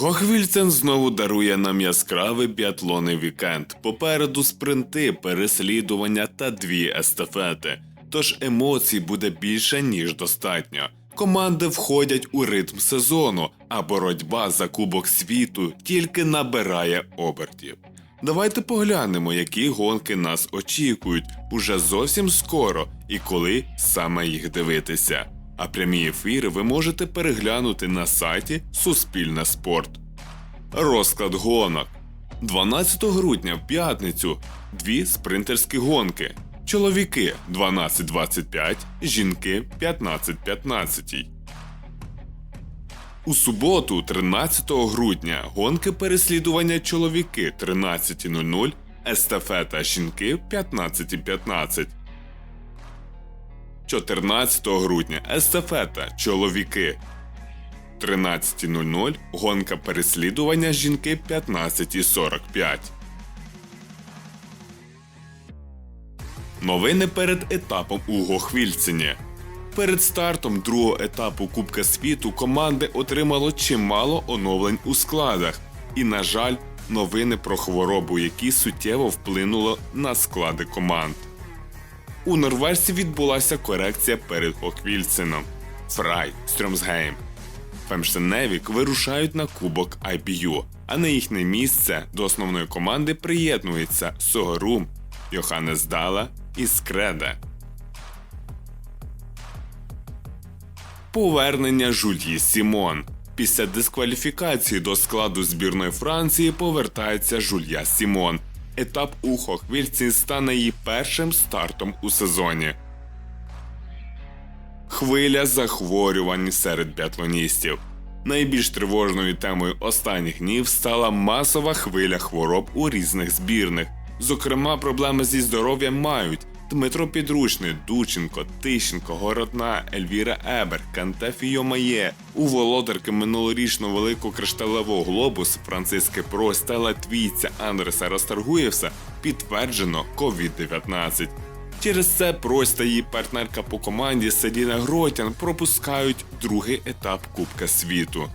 Гохвільцен знову дарує нам яскравий біатлонний вікенд. Попереду спринти, переслідування та дві естафети. Тож емоцій буде більше ніж достатньо. Команди входять у ритм сезону, а боротьба за Кубок світу тільки набирає обертів. Давайте поглянемо, які гонки нас очікують уже зовсім скоро і коли саме їх дивитися. А прямі ефіри ви можете переглянути на сайті Суспільне спорт. Розклад гонок. 12 грудня в п'ятницю дві спринтерські гонки. Чоловіки 12.25, жінки 15.15. У суботу, 13 грудня, гонки переслідування чоловіки 13.00, естафета жінки 15.15. 14 грудня естафета чоловіки 13.00, гонка переслідування жінки 15.45. Новини перед етапом у Гохвільцині. Перед стартом другого етапу Кубка світу команди отримало чимало оновлень у складах, і, на жаль, новини про хворобу, які суттєво вплинуло на склади команд. У Норвежці відбулася корекція перед Хоквільцином. Фрай, Стрьомсгейм. Фемштеневік вирушають на кубок IBU, а на їхнє місце до основної команди приєднується Согорум, Йоханнес Дала і Скреде. Повернення Жульї Сімон. Після дискваліфікації до складу збірної Франції повертається Жулья Сімон. Етап у Хохвільці стане її першим стартом у сезоні. Хвиля захворювань серед біатлоністів. Найбільш тривожною темою останніх днів стала масова хвиля хвороб у різних збірних. Зокрема, проблеми зі здоров'ям мають Дмитро Підручний, Дученко, Тищенко, Городна, Ельвіра Ебер, Кантефі Йомає. У володарки минулорічного великого кришталевого глобусу Франциски Прось та латвійця Андреса Расторгуєвса підтверджено COVID-19. Через це Прось та її партнерка по команді Селіна Гротян пропускають другий етап Кубка світу.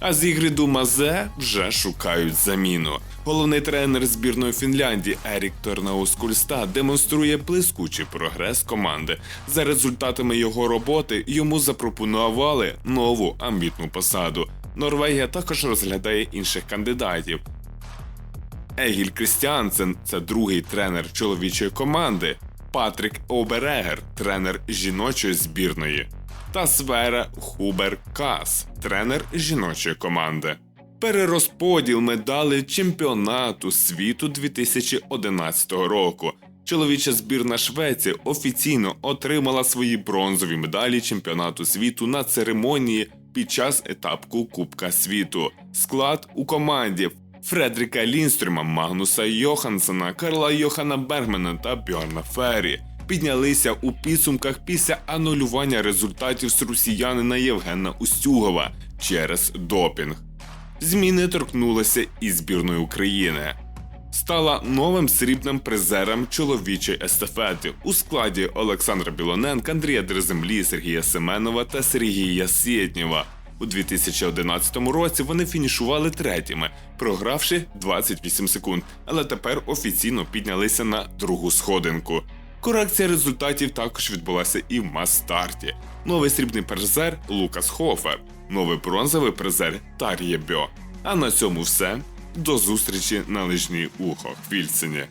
А з Ігриду Мазе вже шукають заміну. Головний тренер збірної Фінляндії Ерік Торнаус Кульста демонструє блискучий прогрес команди. За результатами його роботи йому запропонували нову амбітну посаду. Норвегія також розглядає інших кандидатів. Егіль Крістіансен це другий тренер чоловічої команди. Патрік Оберегер, тренер жіночої збірної, та Свера Хубер Кас, тренер жіночої команди. Перерозподіл медалей чемпіонату світу 2011 року. Чоловіча збірна Швеції офіційно отримала свої бронзові медалі чемпіонату світу на церемонії під час етапку Кубка світу. Склад у команді Фредріка Лінстрюма, Магнуса Йохансена, Карла Йохана Бергмена та Бьорна Феррі піднялися у підсумках після анулювання результатів з росіянина Євгена Устюгова через допінг. Зміни торкнулися і збірної України. Стала новим срібним призером чоловічої естафети у складі Олександра Білоненка, Андрія Дреземлі, Сергія Семенова та Сергія Сєтнєва. У 2011 році вони фінішували третіми, програвши 28 секунд, але тепер офіційно піднялися на другу сходинку. Корекція результатів також відбулася і в мас-старті. Новий срібний призер Лукас Хофер, новий бронзовий призер Тар'є Бьо. А на цьому все. До зустрічі на лижній ухо Хвільцині.